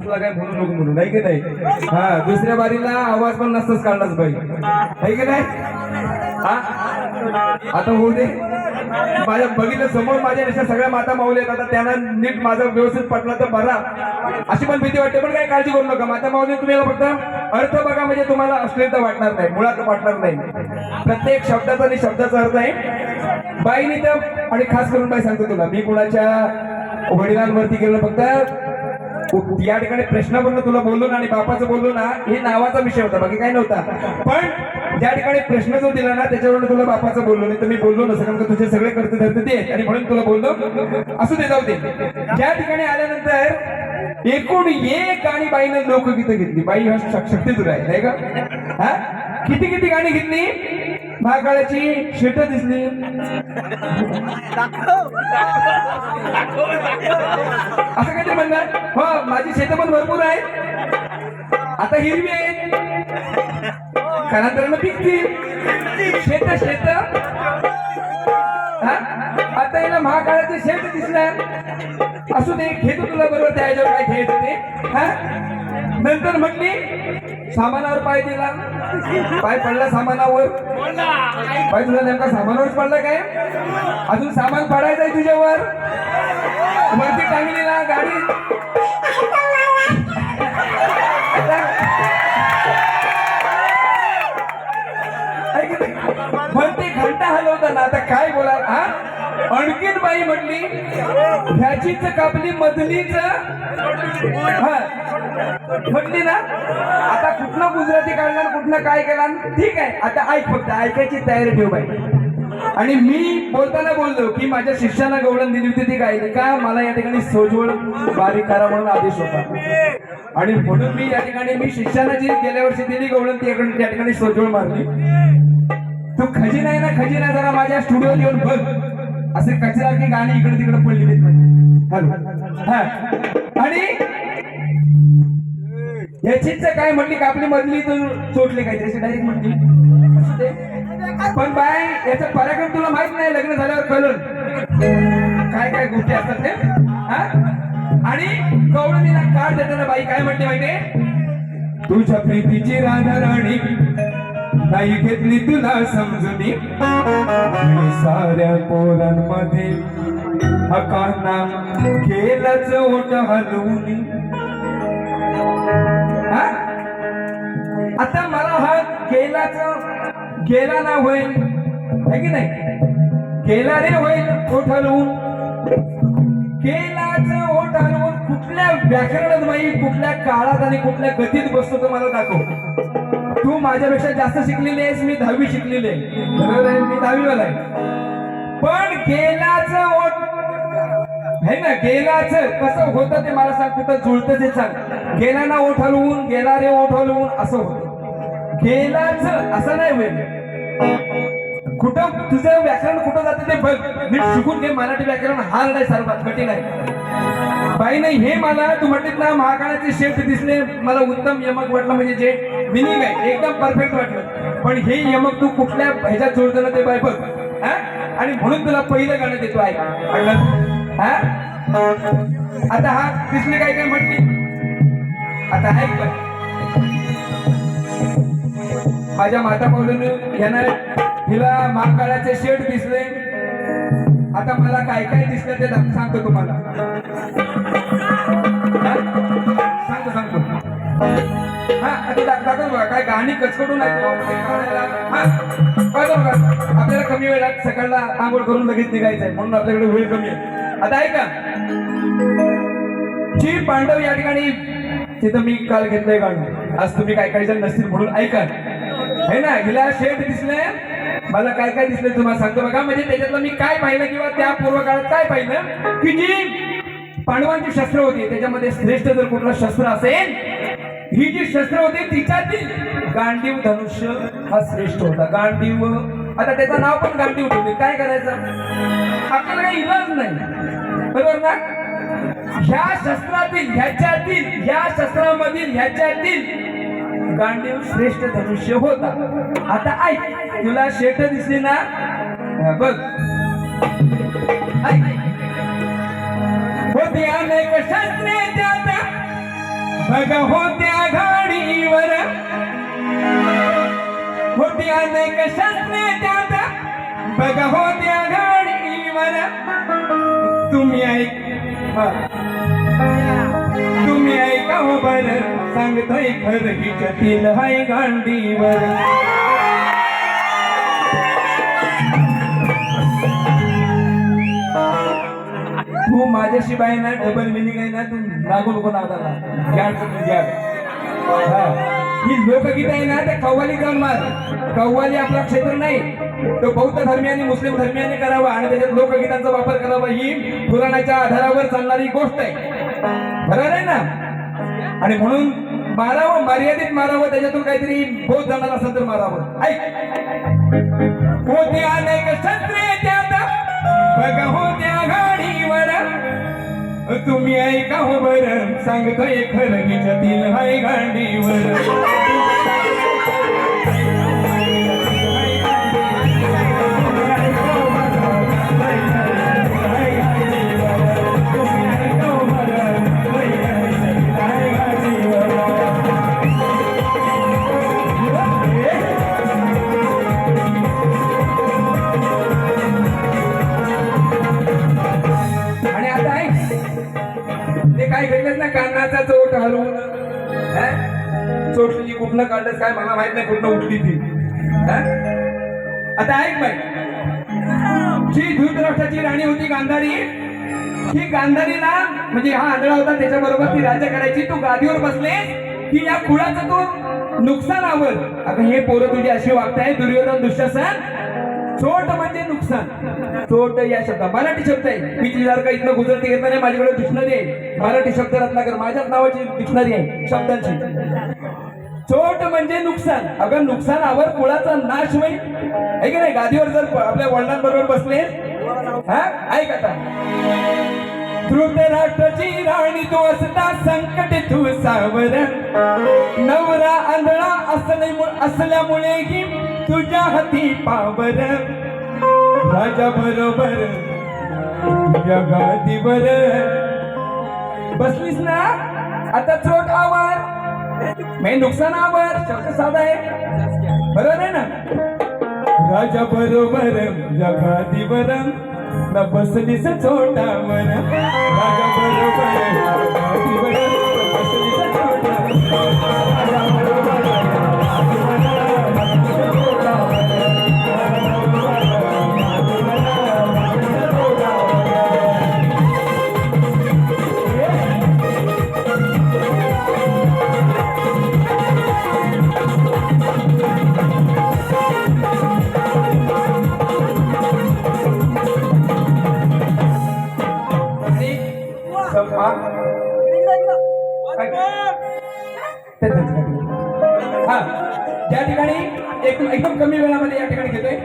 काय नको म्हणून नाही की नाही? हा दुसऱ्या बारीला आवाज पण नसताच काढलाच बाई. आहे की नाही? हा? आता होऊ दे. माझ्या बघितलं समोर माझ्या अशा सगळ्या माता माऊली आहेत आता त्यांना नीट माझा व्यवस्थित पटला तर बरा. अशी पण भीती वाटते पण काही काळजी करू नका. माता माऊली तुम्ही फक्त अर्थ बघा म्हणजे तुम्हाला अश्लीलता वाटणार नाही मुळात वाटणार नाही. प्रत्येक शब्दाचा आणि शब्दाचा अर्थ आहे. बाईने तर आणि खास करून बाई सांगतो तुला मी कुणाच्या वडिलांवरती गेलो फक्त या ठिकाणी प्रश्न बोललो तुला बोललो ना आणि बापाचं बोललो ना हे नावाचा विषय होता बाकी काही नव्हता. पण ज्या ठिकाणी प्रश्न जो दिला ना त्याच्यावर तुला बापाचं बोललो नाही तर मी बोललो नसं कारण तुझे सगळे करते धरते ते आणि म्हणून तुला बोललो असू दे जाऊ दे. ज्या ठिकाणी आल्यानंतर एकूण एक आणि बाईनं लोकगीतं घेतली. बाई हा शक्ती तुला आहे नाही का? हा? किती किती गाणी घेतली? महाकाळाची शेट दिसली. असं काहीतरी म्हणणार. हो माझी शेतं पण भरपूर आहेत. आता हिरवी आहेत. कालांतरानं पिकतील. शेत शेत. हा? आता याला महाकाळाचे शेत दिसणार. असू दे घेतो तुला बरोबर त्या ह्याच्यावर काय खेळत ते हा? नंतर म्हटली सामानावर पाय दिला. पाय पडला सामानावर. पाय तुला नेमका सामानावरच पडला काय? अजून सामान पडायचं आहे तुझ्यावर. वरती गाडी. ऐक ना. वरती घंटा हलवताना आता काय बोला हा? आणखीन बाई म्हटली ह्याचीच कापली मधलीच हा म्हटली ना? आता कुठलं गुजराती काढणार कुठलं काय केलं ठीक आहे. आता ऐक फक्त ऐकायची तयारी ठेव बाई. आणि मी बोलताना बोललो की माझ्या शिष्याला गवळण दिली होती ती गायली का? मला या ठिकाणी सोजवळ बारीक करा म्हणून आदेश होता. आणि म्हणून मी या ठिकाणी मी शिष्याला जी गेल्या वर्षी दिली गवळण ती या- त्या ठिकाणी सोजवळ मारली. तू खजिना आहे ना खजिना जरा माझ्या स्टुडिओ येऊन बघ. असे कचरा की गाणी इकडे तिकडे पडली हॅलो हा आणि याचीच काय म्हटली का? आपली मधली तू सोडली काय? त्याची डायरेक्ट म्हटली पण बाय याचा पराक्रम तुला माहीत नाही लग्न झाल्यावर कळून काय काय गोष्टी असतात ते? हा? आणि कवळणीला कार देताना बाई काय म्हणते माहितीये? तुझ्या प्रीतीची राधा राणी नाही घेतली तुला समजून. साऱ्या पोरांमध्ये हकाना केलंच ओट हलवून. आता मला हा गेलाच गेला ना होईल. है की नाही? गेला रे होईल ओठ हलवून. केलाच ओठ हलवून कुठल्या व्याकरणात माही कुठल्या काळात आणि कुठल्या गतीत बसतो तो मला दाखव. तू माझ्यापेक्षा जास्त शिकलेली आहेस मी दहावी शिकलेली आहे? मी दहावीवाला आहे. पण गेलाच हे ना गेलाच. कसं होतं ते मला सांग कुठं जुळतं ते सांग. गेला ना ओठ हलवून गेला रे ओठ हलवून असं होतं. गेलाच असं नाही होईल. कुठं तुझं व्याकरण कुठं जातं ते बघ. नीट शिकून घे मराठी व्याकरण हार्ड आहे सर्वात कठीण आहे. बाई नाही हे मला तू म्हटलीत ना महाकाळाचे शेप दिसले मला उत्तम यमक वाटलं म्हणजे जे मिनिंग आहे एकदम परफेक्ट वाटलं. पण हे यमक तू कुठल्या ह्याच्यात जोडतं ना ते बाय बघ. आणि म्हणून तुला पहिलं गाणं देतो आहे हा? आता हा तिसरी काय काय म्हटली? आता ऐक पण माझ्या माता पावलं घेणार हिला महाकाळाचे शेड दिसले. आता मला काय काय दिसलं ते सांगतो तुम्हाला. सांगतो सांगतो. हा आता दा- बघा काय गाणी कचकडून आहेत. बघा आपल्याला कमी वेळात सकाळला आंघोळ करून लगेच निघायचं आहे. म्हणून आपल्याकडे वेळ कमी आहे. आता ऐका. जी पांडव या ठिकाणी तिथं मी काल घेतलंय गाणं आज तुम्ही काय काय जण नसतील म्हणून ऐका. हे ना हिला शेठ दिसले. मला काय काय दिसले तुम्हाला सांगतो बघा. म्हणजे त्याच्यातलं मी काय पाहिलं किंवा त्या पूर्व काळात काय पाहिलं? की जी पांडवांची शस्त्र होती त्याच्यामध्ये श्रेष्ठ जर कुठलं शस्त्र असेल ही जी शस्त्र होती तिच्यातील गांडीव धनुष्य हा श्रेष्ठ होता. गांडीव. आता त्याचं नाव पण गांडीव ठेवले. काय करायचं? आपल्याला काही इलाज नाही. बरोबर ना? ह्या शस्त्रातील ह्याच्यातील ह्या शस्त्रामधील ह्याच्यातील गांडीव श्रेष्ठ धनुष्य होता. आता ऐक तुला शेट दिसली ना? बघ. होते अनेक शस्त्रे त्यात. बघ होत्या गाडीवर होती अनेक शस्त्रे त्यात बघा होत्या गाडीवर तुम्ही ऐक. तुम्ही ऐका हो बर. सांगतोय खर हिच्यातील हाय गांडीवर. तू माझ्याशी बाय ना डबल मिनिंग आहे ना तू लागू नको नादाला घ्या घ्या ही लोकगीत आहे ना त्या कव्वाली जाऊन मार कव्वाली आपला क्षेत्र नाही. तो बौद्ध धर्मियांनी मुस्लिम धर्मियांनी करावा आणि त्याच्यात लोकगीतांचा वापर करावा ही पुराणाच्या आधारावर चालणारी गोष्ट आहे. बरोबर आहे ना? आणि म्हणून मारावं मर्यादित मारावं त्याच्यातून काहीतरी बोध जाणार असेल तर मारावं. ऐक. होते अनेक क्षत्रिय त्यात बघ होत्या तुम्ही ऐका हो बर. सांगतोय खरं हिच्यातील हाय गांडीवर. हं? कुठलं कुठनं काढलं काय मला माहीत नाही कुठनं उठली ती. आता ऐक बाई. जी धृतराष्ट्राची राणी होती गांधारी ही गांधारीला म्हणजे हा आंधळा होता त्याच्या बरोबर ती राज्य करायची तू गादीवर बसले की या कुळाचं तू नुकसान आवड अगं हे पोरं तुझी अशी वागताय दुर्योधन दुःशासन चोट म्हणजे नुकसान. चोट या शब्द मराठी शब्द आहे. मी तिच्यासारखा इथनं गुजरती घेत नाही माझ्याकडे डिक्शनरी आहे. मराठी शब्द रत्नाकर माझ्याच नावाची डिक्शनरी आहे शब्दांची. चोट म्हणजे नुकसान. अगं नुकसानावर कुळाचा नाश होईल. आहे की नाही? गादीवर जर आपल्या वडिलांबरोबर बसले हा? ऐक आता. धृतराष्ट्राची राणी तू असता संकट तू सावर नवरा आंधळा असल्यामुळे ही तुझ्या हाती पावर राजा बरोबर जगातीवर बसलीस ना? आता चोट आवाज. मी नुकसानावर शब्द साधा आहे. बरोबर आहे ना? राजा बरोबर जगातीवर न बसलीस चोटावर राजा बरोबर जगातीवर कमी वेळामध्ये या ठिकाणी घेतोय.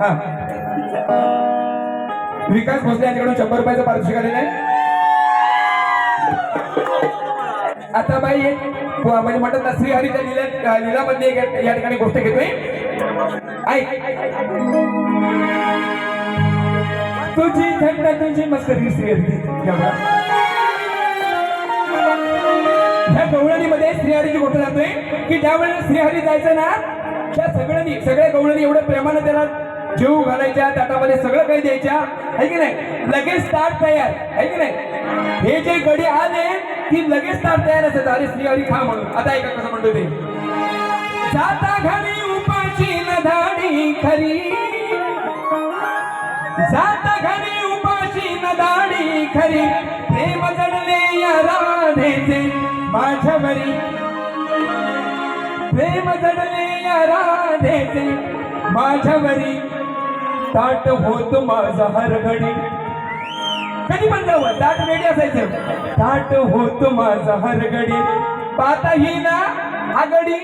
हा. विकास भोसले यांच्याकडून शंभर रुपयाचं पारितोषिक आलेलं आहे. आता बाई एक म्हणजे म्हणतात ना श्रीहरीच्या लिला लिलामध्ये या ठिकाणी गोष्ट घेतोय. ऐक तुझी थंड तुझी मस्करी श्रीहरी. ह्या गवळणीमध्ये श्रीहरीची गोष्ट जातोय की ज्या वेळेला श्रीहरी जायचं ना त्या सगळ्यांनी सगळ्या गवळणी एवढ्या प्रेमानं त्याला जीव घालायच्या ताटामध्ये सगळं काही द्यायच्या. आहे की नाही? लगेच ताट तयार. आहे की नाही? हे जे गडी आले की लगेच ताट तयार असायचं अरे श्रीहरी खा म्हणून. आता ऐका कसं म्हणतो ते. जाता घरी उपाशी न धाडी खरी. जाता घरी उपाशी न दाढी खरी. प्रेम जडले या राधेचे. माझ्यावरी प्रेम जडले या राधेचे माझ्यावरी ताट होत माझा हर घडी कधी पण जावं ताट रेडी असायचं. ताट होत माझा हर घडी पाहता ही ना हा गडी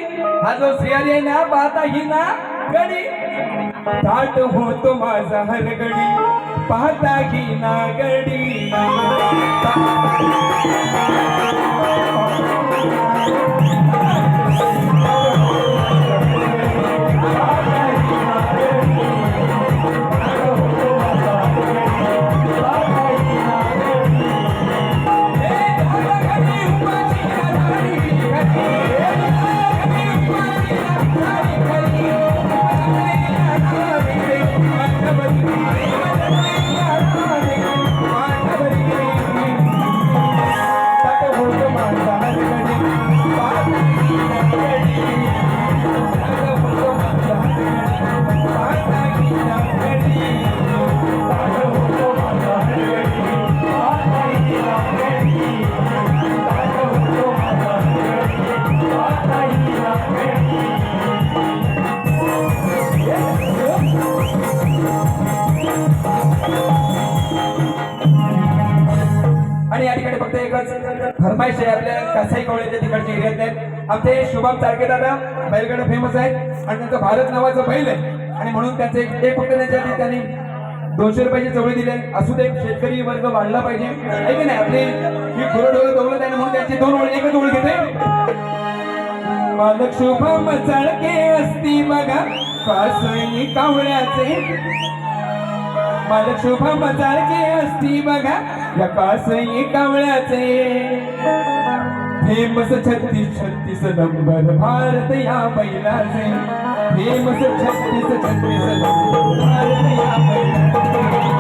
हा जो श्रेयाली आहे ना पाहता ही ना गडी. ताट होतो माझा हरगडी. पाहता की नागडी हे फरमाईश आहे आपल्या कसाई कॉलेजच्या तिकडच्या एरियात आहेत आमचे शुभम चारके दादा बैलगाडा फेमस आहे आणि त्यांचं भारत नावाचं बैल आहे. आणि म्हणून त्यांचे एक फक्त त्यांच्यासाठी त्यांनी दोनशे रुपयाची चवळी दिली असू दे शेतकरी वर्ग वाढला पाहिजे. आहे की नाही? आपली ही गुरडोळ दौलत आहे म्हणून त्यांची दोन ओळी एकच ओळी घेते मालक शुभम चळके असती बघा. कासई कावळ्याचे. मालक शुभम चळके असती बघा. या कासई कावळ्याचे. फेमस छत्तीस छत्तीस नंबर भारत या बैलाचे. फेमस छत्तीस छत्तीस नंबर भारत या बैलाचे.